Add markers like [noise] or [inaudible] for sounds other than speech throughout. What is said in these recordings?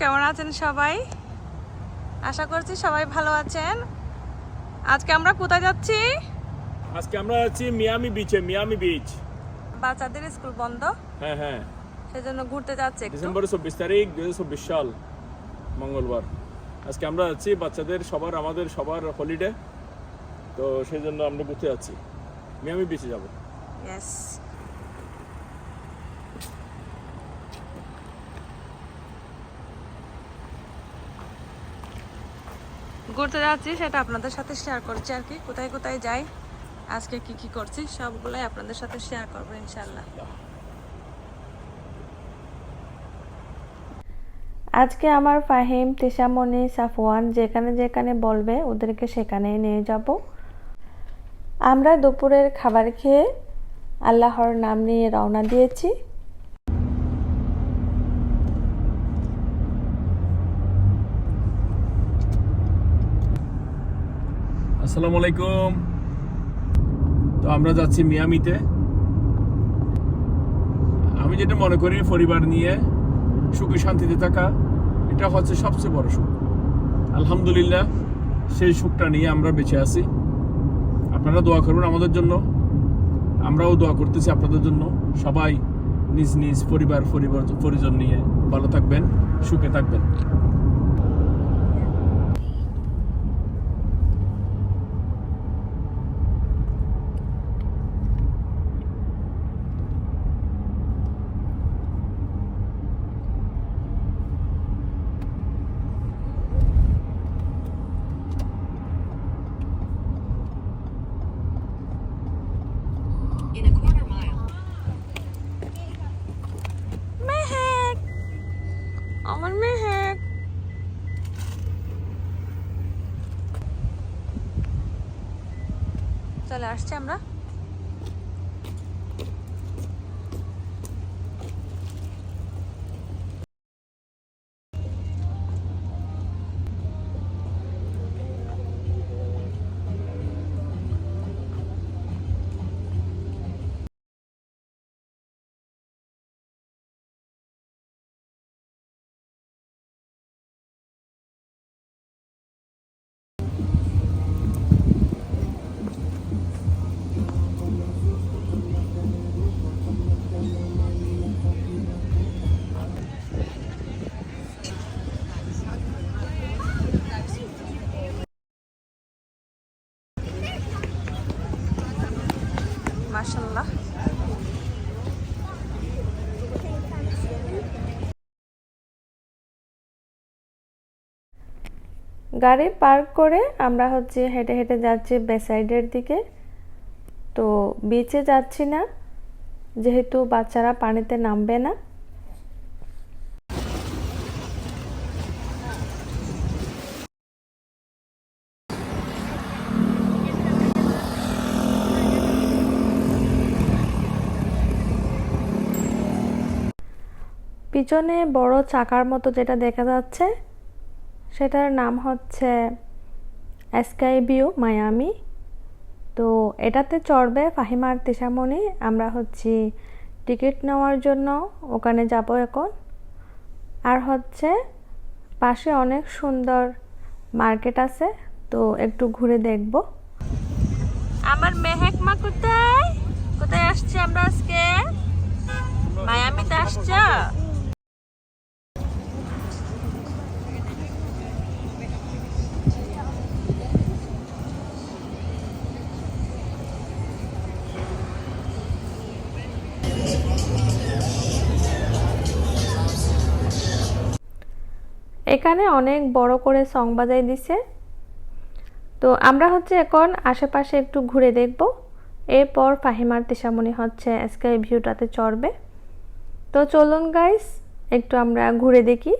কেমন আছেন সবাই? আশা করছি সবাই ভালো আছেন। আজকে আমরা কোথায় যাচ্ছি? আজকে আমরা আছি মিয়ামি বিচে মিয়ামি বিচ বাচ্চাদের স্কুল বন্ধ? হ্যাঁ হ্যাঁ। সেজন্য ঘুরতে যাচ্ছে একটু। ডিসেম্বরের চব্বিশ তারিখ হাজার চব্বিশ সাল মঙ্গলবার। আজকে আমরা যাচ্ছি বাচ্চাদের সবার আমাদের সবার হলিডে তো সেই জন্য আমরা ঘুরতে যাচ্ছি। মিয়ামি বিচে যাব। ইয়েস ঘুরতে যাচ্ছি, সেটা আপনাদের সাথে শেয়ার করছি আর কি। কোথায় কোথায় যাই, আজকে কি কি করছি, সবগুলোই আপনাদের সাথে শেয়ার করব ইনশাল্লাহ আজকে আমার ফাহিম, তিশামণি, সাফওয়ান যেখানে যেখানে বলবে ওদেরকে সেখানেই নিয়ে যাব। আমরা দুপুরের খাবার খেয়ে আল্লাহর নাম নিয়ে রওনা দিয়েছি। আসসালামু আলাইকুম। তো আমরা যাচ্ছি মিয়ামিতে। আমি যেটা মনে করি, পরিবার নিয়ে সুখী শান্তিতে থাকা, এটা হচ্ছে সবচেয়ে বড় সুখ। আলহামদুলিল্লাহ, সেই সুখটা নিয়ে আমরা বেঁচে আছি। আপনারা দোয়া করুন আমাদের জন্য। আমরাও দোয়া করতেছি আপনাদের জন্য। সবাই নিজ নিজ পরিবার পরিবার পরিজন নিয়ে ভালো থাকবেন, সুখে থাকবেন In a quarter mile, Mehak আমার মেহেক চলে আসছি আমরা। গাড়ি পার্ক করে আমরা হচ্ছে হেঁটে হেঁটে যাচ্ছি বেসাইডের দিকে। তো বিচে যাচ্ছি না, যেহেতু বাচ্চারা পানিতে নামবে না। পিছনে বড় চাকার মতো যেটা দেখা যাচ্ছে সেটার নাম হচ্ছে স্কাই মায়ামি। তো এটাতে চড়বে ফাহিমার তিশামণি আমরা হচ্ছি টিকিট নেওয়ার জন্য ওখানে যাব এখন। আর হচ্ছে পাশে অনেক সুন্দর মার্কেট আছে, তো একটু ঘুরে দেখব। আমার মেহেক মা কোথায়? কোথায় আসছে আমরা আজকে? মায়ামিতে আসছ? এখানে অনেক বড় করে সং বাজাই দিছে। তো আমরা হচ্ছে এখন আশেপাশে একটু ঘুরে দেখব। এরপর ফাহিমার তিশামণি হচ্ছে স্কাই ভিউটাতে চড়বে। তো চলুন গাইস একটু আমরা ঘুরে দেখি।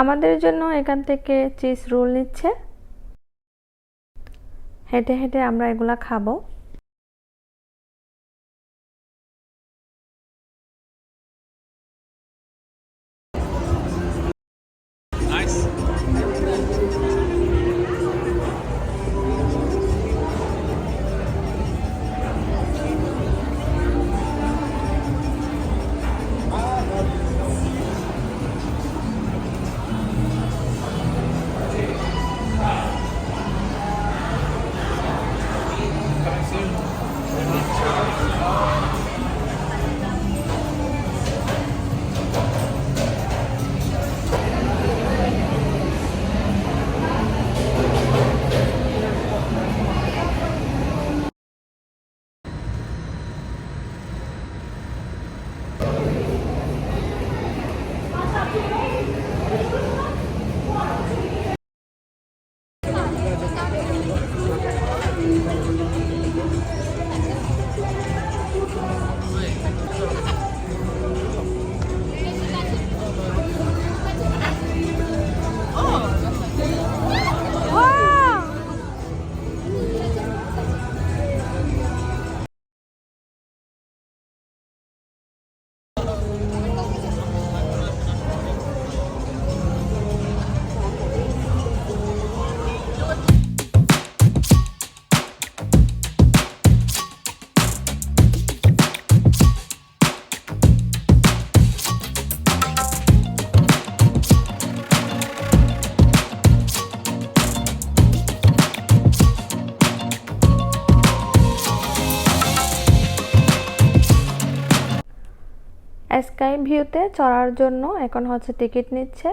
আমাদের জন্য এখান থেকে চিজ রোল নিচ্ছে। হেঁটে হেঁটে আমরা এগুলা খাব। স্কাই ভিউতে চড়ার জন্য এখন হচ্ছে টিকিট নিচ্ছে।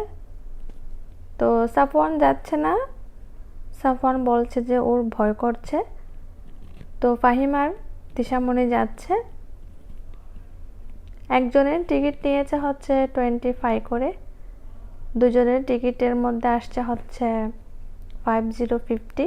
তো সাফওয়ান যাচ্ছে না। সাফওয়ান বলছে যে ওর ভয় করছে। তো ফাহিমার দিশামণি যাচ্ছে। একজনের টিকিট নিয়েছে হচ্ছে টোয়েন্টি ফাইভ করে। দুজনের টিকিটের মধ্যে আসছে হচ্ছে ফাইভ জিরো ফিফটি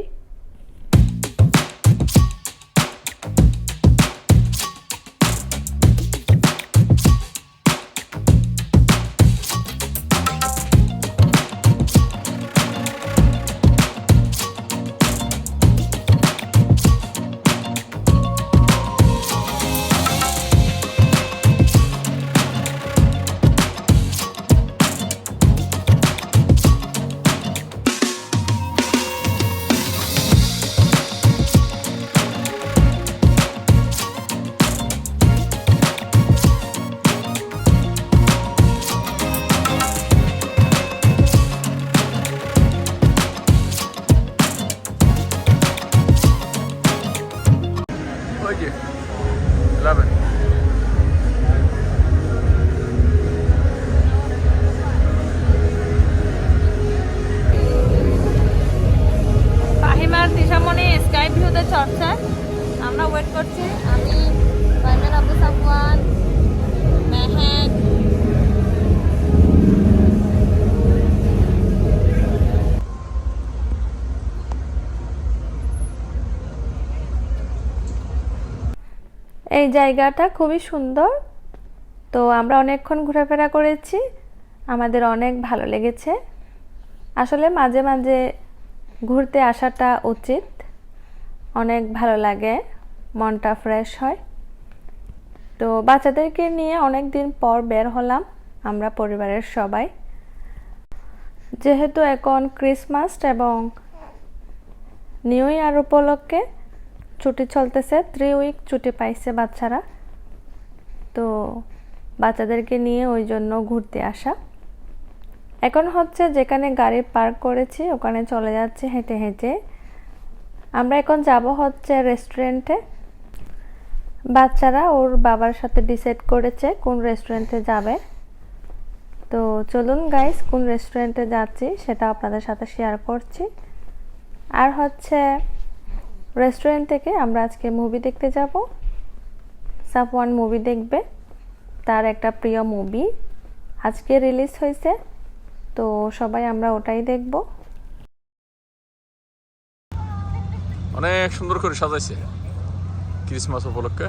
এই জায়গাটা খুবই সুন্দর। তো আমরা অনেকক্ষণ ঘোরাফেরা করেছি। আমাদের অনেক ভালো লেগেছে। আসলে মাঝে মাঝে ঘুরতে আসাটা উচিত। অনেক ভালো লাগে, মনটা ফ্রেশ হয়। তো বাচ্চাদেরকে নিয়ে অনেক দিন পর বের হলাম আমরা পরিবারের সবাই। যেহেতু এখন ক্রিসমাস এবং নিউ ইয়ার উপলক্ষে ছুটি চলতেছে থ্রি উইক ছুটি পাইছে বাচ্চারা। তো বাচ্চাদেরকে নিয়ে ওই জন্য ঘুরতে আসা। এখন হচ্ছে যেখানে গাড়ি পার্ক করেছি, ওখানে চলে যাচ্ছে হেঁটে হেঁটে। আমরা এখন যাব হচ্ছে রেস্টুরেন্টে বাচ্চারা ওর বাবার সাথে ডিসাইড করেছে কোন রেস্টুরেন্টে যাবে। তো চলুন গাইস কোন রেস্টুরেন্টে যাচ্ছি সেটা আপনাদের সাথে শেয়ার করছি। আর হচ্ছে রেস্টুরেন্ট থেকে আমরা আজকে মুভি দেখতে যাব। সাফওয়ান মুভি দেখবে। তার একটা প্রিয় মুভি আজকে রিলিজ হয়েছে। তো সবাই আমরা ওটাই দেখব। অনেক সুন্দর করে সাজাইছে। ক্রিসমাস উপলক্ষে।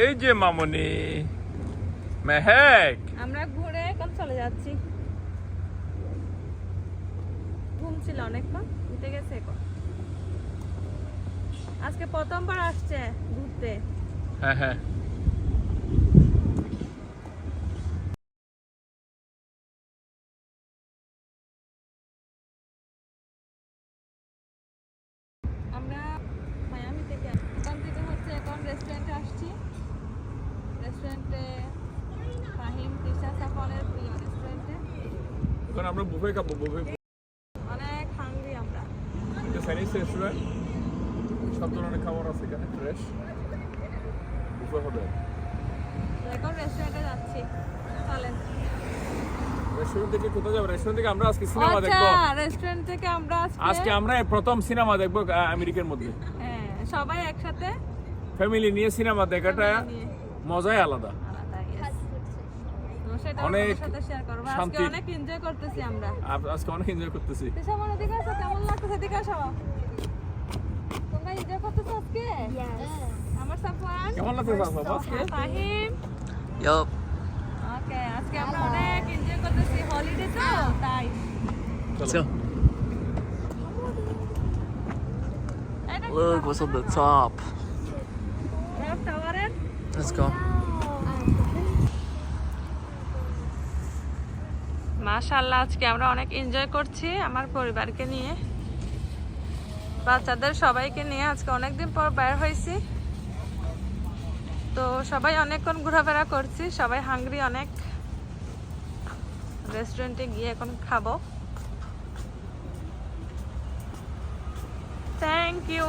এই যে মামনি মেহেক। আমরা ঘুরে এখন চলে যাচ্ছি। ঘুম ছিল অনেকক্ষণ ঘুরতে গেছে এখন। আজকে প্রথমবার আসছে ঘুরতে। হ্যাঁ হ্যাঁ। আমরা মায়ামি থেকে এখান থেকে হচ্ছে এখন রেস্টুরেন্টে আসছি। রেস্টুরেন্টে ফাহিম তিশা সাফনের প্রিয় রেস্টুরেন্টে এখন আমরা বুফে খাব বুফে অনেক হাংরি আমরা। এটা চাইনিজ রেস্টুরেন্ট সব ধরনের খাবার আছে এখানে ফ্রেশ বুফে হবে। এখন রেস্টুরেন্টে যাচ্ছি। চলেন। রেস্টুরেন্ট থেকে কোথায় যাব? রেস্টুরেন্ট থেকে আমরা আজকে সিনেমা আচ্ছা রেস্টুরেন্ট থেকে আমরা আজকে আমরা প্রথম সিনেমা দেখব আমেরিকার মধ্যে। হ্যাঁ সবাই একসাথে ফ্যামিলি নিয়ে সিনেমা দেখাটা। মজাই আলাদা। অনেক আপনাদের সাথে আজকে শান্তি। অনেক এনজয় করতেছি আমরা। আজকে অনেক এনজয় করতেছি। তিশা এদিকে আসো কেমন লাগতেছে এদিকে আসো। তোমরা এনজয় করতেছো আজকে? আমার সাফওয়ান। কেমন লাগছে বাবা আজকে? ফাহিম। Yup. ওকে আজকে আমরা অনেক এনজয় করতেছি হলিডে তো তাই। Let's Look what's on the top. Let's go. মাশাআল্লাহ, আজকে আমরা অনেক এনজয় করছি আমার পরিবারকে নিয়ে। বাচ্চাদের সবাইকে নিয়ে আজকে অনেকদিন পর বের হয়েছি। তো সবাই অনেকক্ষণ ঘোরাফেরা করছি, সবাই হাঙ্গরি অনেক। রেস্টুরেন্টে গিয়ে এখন খাব। থ্যাংক ইউ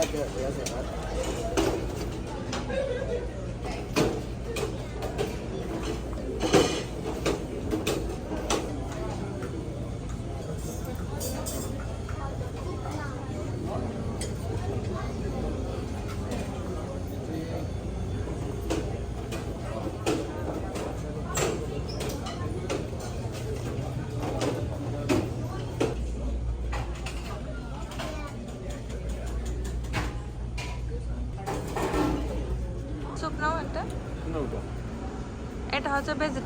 おやすみなさい。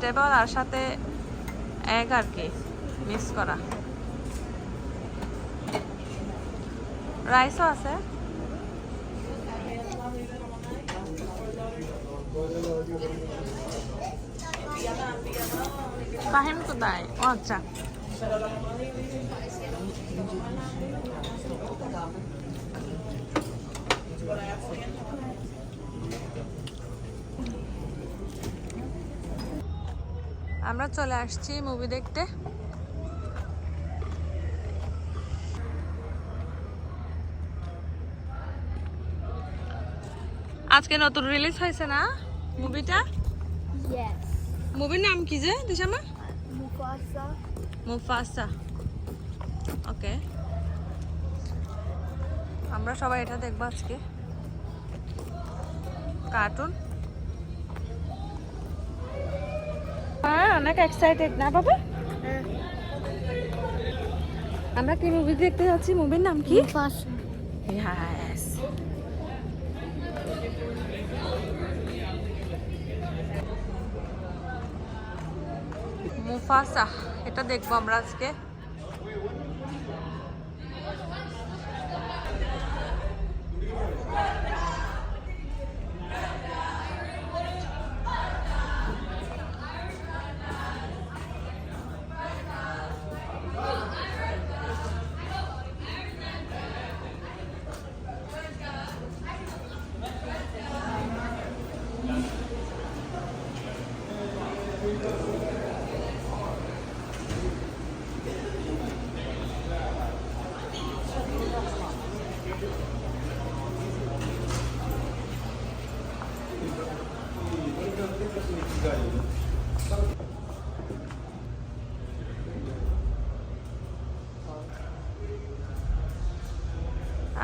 ভেজিটেবল আর সাথে এগ আর কি মিক্স করা রাইসও আছে। আচ্ছা। আমরা চলে আসছি মুভি দেখতে। আজকে নতুন রিলিজ হয়েছে না মুভিটা? মুভির নাম কি যে দিশামা. মুফাসা ওকে আমরা সবাই এটা দেখব আজকে। কার্টুন হ্যাঁ অনেক এক্সাইটেড না বাবা? আমরা কি মুভি দেখতে যাচ্ছি? মুভির নাম কি? Mufasa. মুফাসা এটা দেখব আমরা আজকে।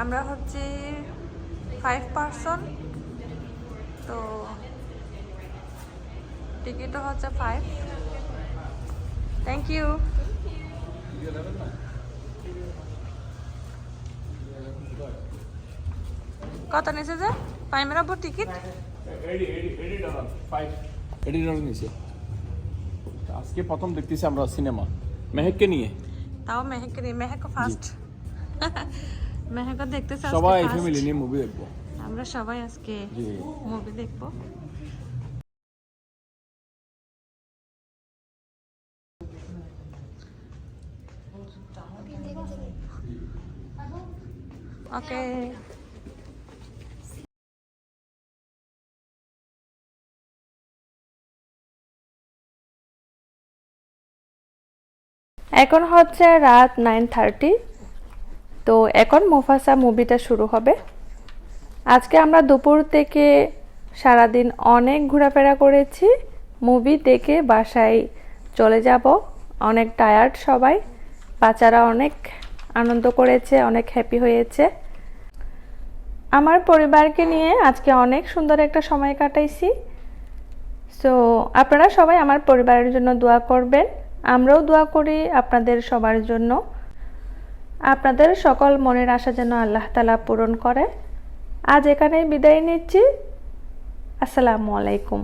আমরা হচ্ছে ফাইভ পার্সন তো টিকিটও হচ্ছে ফাইভ থ্যাংক ইউ কত নিছে যে? ফাইমের ওপর টিকিট এডি এডি এডি ডলার ফাইভ এডি ডলার নিচে আজকে প্রথম দেখতেছি আমরা সিনেমা মেহেককে নিয়ে। তাও মেহেক রে মেহেক ফার্স্ট [laughs] মেহেক দেখতেছে সবাই ফ্যামিলি নিয়ে মুভি দেখব। আমরা সবাই আজকে মুভি দেখব। ওকে এখন হচ্ছে রাত নাইন থার্টি তো এখন মুফাসা মুভিটা শুরু হবে। আজকে আমরা দুপুর থেকে সারাদিন অনেক ঘোরাফেরা করেছি। মুভি দেখে বাসায় চলে যাব। অনেক টায়ার্ড সবাই। বাচ্চারা অনেক আনন্দ করেছে, অনেক হ্যাপি হয়েছে। আমার পরিবারকে নিয়ে আজকে অনেক সুন্দর একটা সময় কাটাইছি। সো আপনারা সবাই আমার পরিবারের জন্য দোয়া করবেন। আমরাও দোয়া করি আপনাদের সবার জন্য। আপনাদের সকল মনের আশা যেন আল্লাহ তালা পূরণ করে। আজ এখানেই বিদায় নিচ্ছি। আসসালামু আলাইকুম।